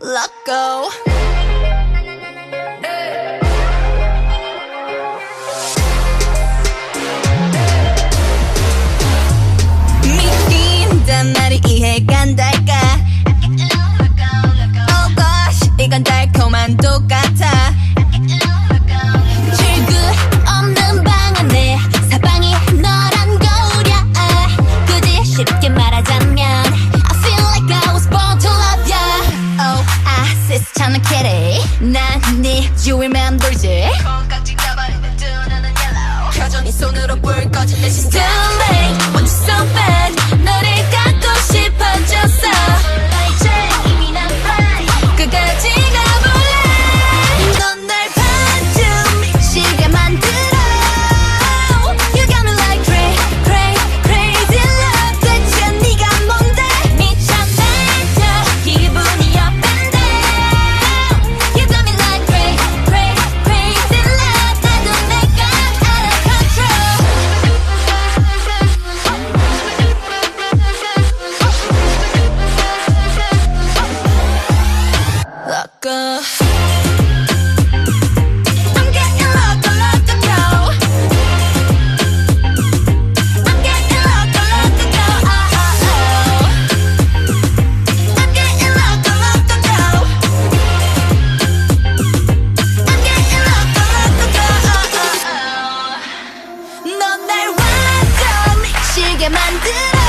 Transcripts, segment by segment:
Let go. 나는 캐리. 난네 주위만 돌지. 콩깍지 가방에 눈 뜨는 옐로우 켜줘 네 손으로 불 꺼진 대신 등 만들어.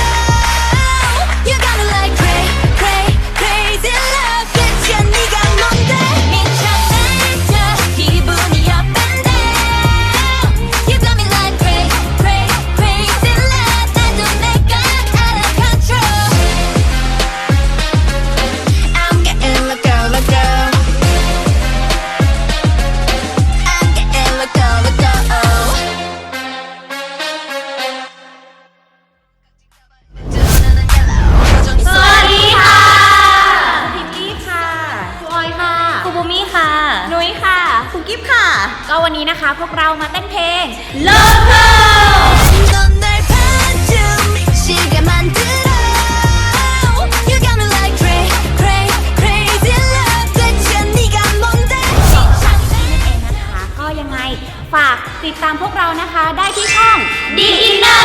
ฟค่ะ ก็วันนี้นะคะพวกเรามาเต้นเพลง Local ฝากติดตามพวกเรานะคะได้ที่ช่อง Dinar เ